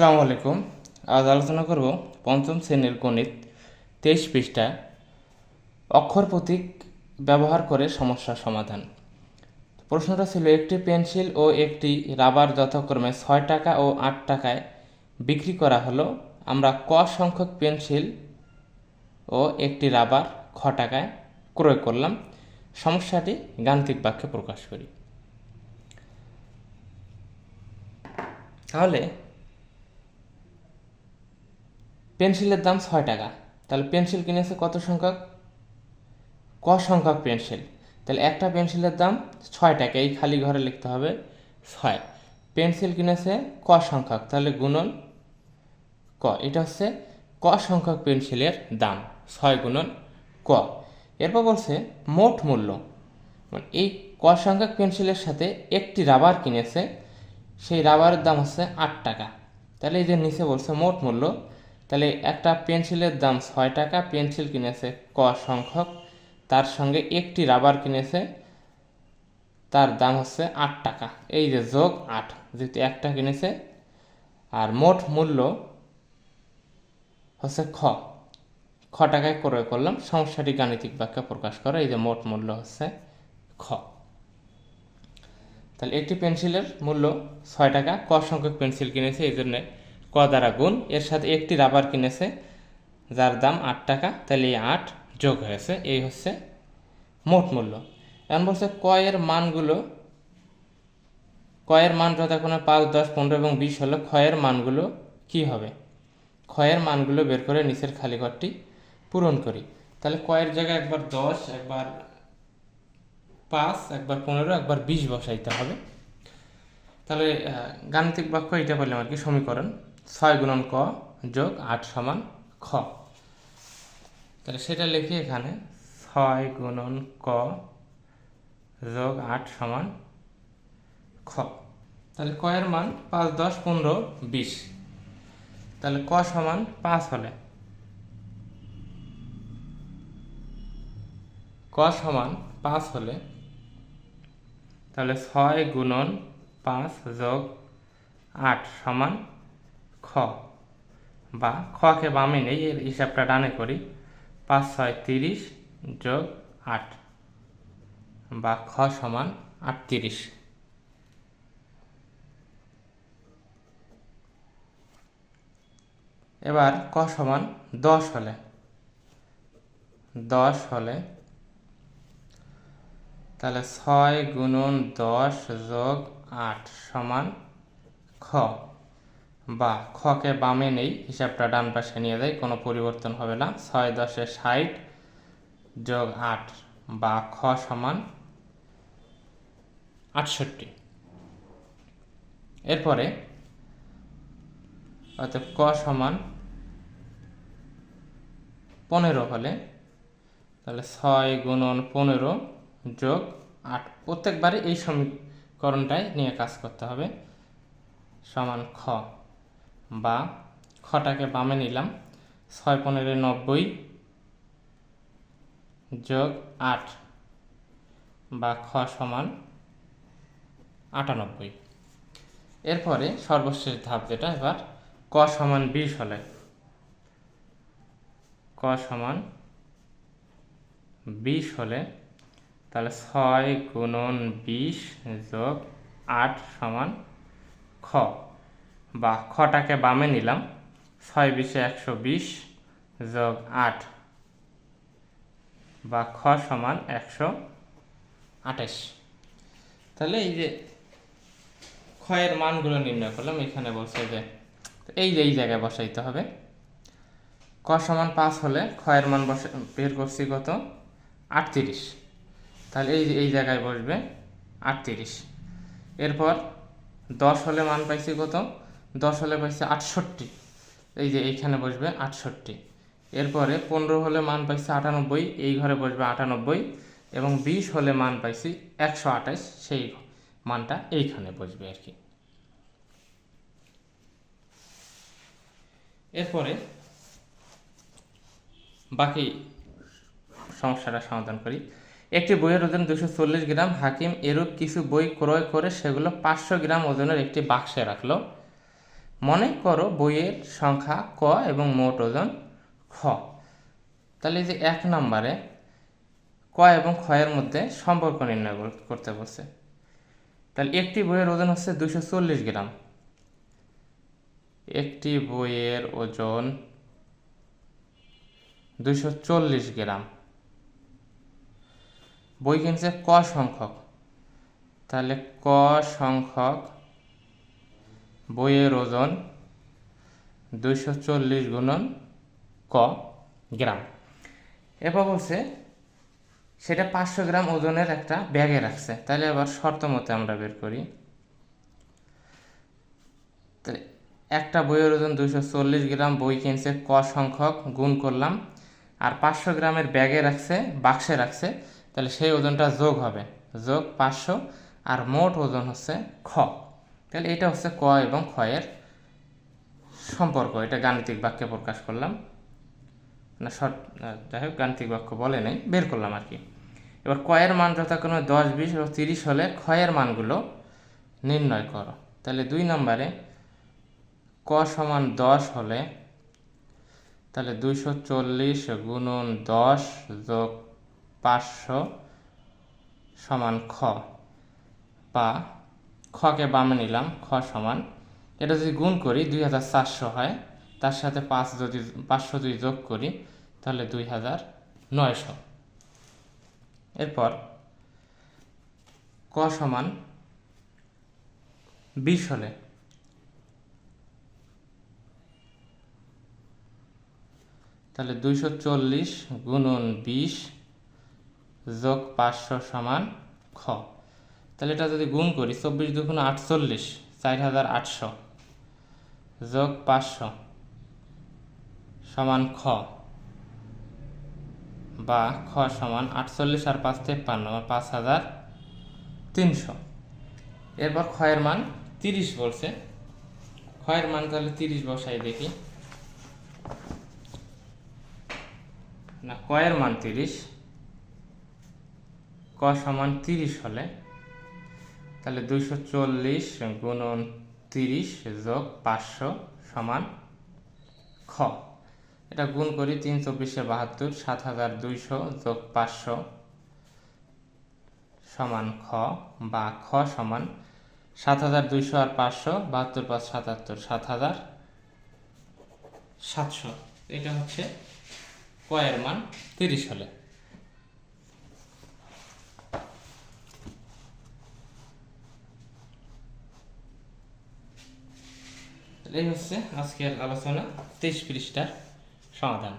আসসালামু আলাইকুম। আজ আলোচনা করব পঞ্চম শ্রেণির গণিত তেইশ পৃষ্ঠা, অক্ষর প্রতীক ব্যবহার করে সমস্যার সমাধান। প্রশ্নটা ছিল, একটি পেন্সিল ও একটি রাবার যথাক্রমে ছয় টাকা ও আট টাকায় বিক্রি করা হলো। আমরা ক সংখ্যক পেন্সিল ও একটি রাবার খ টাকায় ক্রয় করলাম। সমস্যাটি গাণিতিক বাক্যে প্রকাশ করি। তাহলে পেন্সিলের দাম ছয় টাকা। তাহলে পেন্সিল কিনেছে কত সংখ্যক? ক সংখ্যক পেন্সিল। তাহলে একটা পেন্সিলের দাম ছয় টাকা, এই খালি ঘরে লিখতে হবে ছয়। পেন্সিল কিনেছে ক সংখ্যক, তাহলে গুণন ক। এটা হচ্ছে ক সংখ্যক পেন্সিলের দাম, ছয় গুণন ক। এরপর বলছে মোট মূল্য। মানে এই ক সংখ্যক পেন্সিলের সাথে একটি রাবার কিনেছে, সেই রাবারের দাম হচ্ছে আট টাকা। তাহলে এই যে নিচে বলছে মোট মূল্য তাহলে একটা পেন্সিলের দাম ছয় টাকা, পেন্সিল কিনেছে ক সংখ্যক, তার সঙ্গে একটি রাবার কিনেছে, তার দাম হচ্ছে আট টাকা। এই যে যোগ আট, যেহেতু একটা কিনেছে, আর মোট মূল্য হচ্ছে খ। খ টাকায় ক্রয় করলাম সমস্যাটি গাণিতিক ব্যাখ্যা প্রকাশ করে, এই যে মোট মূল্য হচ্ছে খ। তাহলে একটি পেন্সিলের মূল্য ছয় টাকা, ক সংখ্যক পেন্সিল কিনেছে, এই জন্যে ক দ্বারা গুণ, এর সাথে একটি রাবার কিনেছে, যার দাম আট টাকা, তাহলে এই আট যোগ হয়েছে, এই হচ্ছে মোট মূল্য। এখন বলছে কয়ের মানগুলো কয়ের মান যথাক্রমে পাঁচ, দশ, পনেরো এবং বিশ হলো ক্ষয়ের মানগুলো কি হবে? ক্ষয়ের মানগুলো বের করে নিচের খালি ঘরটি পূরণ করি। তাহলে কয়ের জায়গায় একবার দশ, একবার পাঁচ, একবার পনেরো, একবার বিশ বসাইতে হবে। তাহলে গাণিতিক বাক্য এটা বললাম আর কি, সমীকরণ। ছয় গুণন ক যোগ আট সমান খ। তাহলে সেটা লিখি এখানে, ছয় গুণন ক যোগ আট সমান খ। তাহলে ক এর মান পাঁচ, দশ, পনেরো, বিশ। তাহলে ক সমান পাঁচ হলে, ক সমান পাঁচ হলে, তাহলে ছয় গুণন পাঁচ যোগ আট সমান খ বা খকে বামে নেই, এর হিসাবটা ডানে করি। পাঁচ, ছয়, তিরিশ যোগ আট বা খ সমান আটত্রিশ। এবার ক সমান দশ হলে দশ হলে তাহলে ছয় গুণন দশ যোগ আট সমান খ। বা খকে বামে নেই, হিসাবটা ডান পাশে নিয়ে যায়, কোনো পরিবর্তন হবে না। ছয় দশে ষাট যোগ আট বা খ সমান আটষট্টি। এরপরে অর্থাৎ ক সমান পনেরো হলে, তাহলে ছয় গুণন পনেরো যোগ আট। প্রত্যেকবারে এই সমীকরণটাই নিয়ে কাজ করতে হবে। সমান খ। বা খটাকে বামে নিলাম। ছয় পনেরো নব্বই যোগ আট বা খ সমান আটানব্বই। এরপরে সর্বশেষ ধাপ যেটা, এবার ক সমান বিশ হলে। ক সমান বিশ হলে, তাহলে ছয় গুণন বিশ যোগ আট সমান খ। বা খটাকে বামে নিলাম। ছয় বিশে একশো বিশ যোগ আট বা খ সমান একশো আঠাশ। তাহলে এই যে ক্ষয়ের মানগুলো নির্ণয় করলাম, এখানে বলছে যে এই যে এই জায়গায় বসাইতে হবে। ক সমান পাঁচ হলে ক্ষয়ের মান বসে, বের করছি কত? আটত্রিশ। তাহলে এই এই জায়গায় বসবে আটত্রিশ। এরপর দশ হলে মান পাইছি কত? দশ হলে পাইছি আটষট্টি। এই যে এইখানে বসবে আটষট্টি। এরপরে পনেরো হলে মান পাইছি আটানব্বই, এই ঘরে বসবে আটানব্বই এবং বিশ হলে মান পাইছি একশো আঠাশ, সেই মানটা এইখানে বসবে আর কি। এরপরে বাকি সমস্যাটা সমাধান করি। একটি বইয়ের ওজন দুশো চল্লিশ গ্রাম, হাকিম এরূপ কিছু বই ক্রয় করে সেগুলো পাঁচশো গ্রাম ওজনের একটি বাক্সে রাখল। মনে করো বইয়ের সংখ্যা ক এবং মোট ওজন খ। তাহলে যে এক নম্বরে ক এবং ক্ষয়ের মধ্যে সম্পর্ক নির্ণয় করতে বলছে। তাহলে একটি বইয়ের ওজন হচ্ছে দুশো চল্লিশ গ্রাম। একটি বইয়ের ওজন দুশো চল্লিশ গ্রাম। বই কিনছে ক সংখ্যক। তাহলে ক সংখ্যক বইয়ের ওজন দুইশো চল্লিশ গুণন ক গ্রাম। এরপর বলছে, সেটা পাঁচশো গ্রাম ওজনের একটা ব্যাগে রাখছে। তাহলে আবার শর্ত মতে আমরা বের করি। একটা বইয়ের ওজন দুইশো চল্লিশ গ্রাম, বই কিনছে ক সংখ্যক, গুণ করলাম। আর পাঁচশো গ্রামের ব্যাগে রাখছে, বাক্সে রাখছে, তাহলে সেই ওজনটা যোগ হবে। যোগ পাঁচশো, আর মোট ওজন হচ্ছে খ। তাহলে এটা হচ্ছে ক এবং ক্ষয়ের সম্পর্ক। এটা গাণিতিক বাক্যে প্রকাশ করলাম। না শর্ট যাই হোক, গাণিতিক বাক্য বলে নাই, বের করলাম আর কি। এবার কয়ের মান যথাক্রমে দশ, বিশ এবং তিরিশ হলে ক্ষয়ের মানগুলো নির্ণয় করো। তাহলে দুই নম্বরে ক সমান দশ হলে তাহলে দুইশো চল্লিশ গুণন দশ যোগ পাঁচশো সমান খ বা খকে বামে নিলাম, খ সমান। এটা যদি গুণ করি, দুই হাজার চারশো হয়, তার সাথে পাঁচ যদি, পাঁচশো যদি যোগ করি, তাহলে দুই হাজার নয়শো। এরপর, ক সমান বিশ হলে। তাহলে দুইশো চল্লিশ গুণন বিশ যোগ পাঁচশো সমান খ। তাহলে এটা যদি গুণ করি, চব্বিশ দুগুণ আটচল্লিশ চার হাজার আটশো যোগ পাঁচশো সমান খ বা খ সমান আটচল্লিশ আর পাঁচ তেপ্পান্ন বা পাঁচ হাজার তিনশো। এরপর ক্ষয়ের মান তিরিশ বলছে। ক্ষয়ের মান তাহলে তিরিশ বসাই দেখি। না কয়ের মান তিরিশ, ক সমান তিরিশ হলে তাহলে দুইশো চল্লিশ গুণন তিরিশ যোগ পাঁচশো সমান খ। এটা গুণ করি তিন চব্বিশে বাহাত্তর, সাত হাজার দুইশো যোগ পাঁচশো সমান খ বা খ সমান সাত হাজার দুইশো আর পাঁচশো, বাহাত্তর পাঁচ সাতাত্তর, সাত হাজার সাতশো। এটা হচ্ছে কয়ের মান তিরিশ হলে। এই হচ্ছে আজকের আলোচনা তেইশ পৃষ্ঠার সমাধান।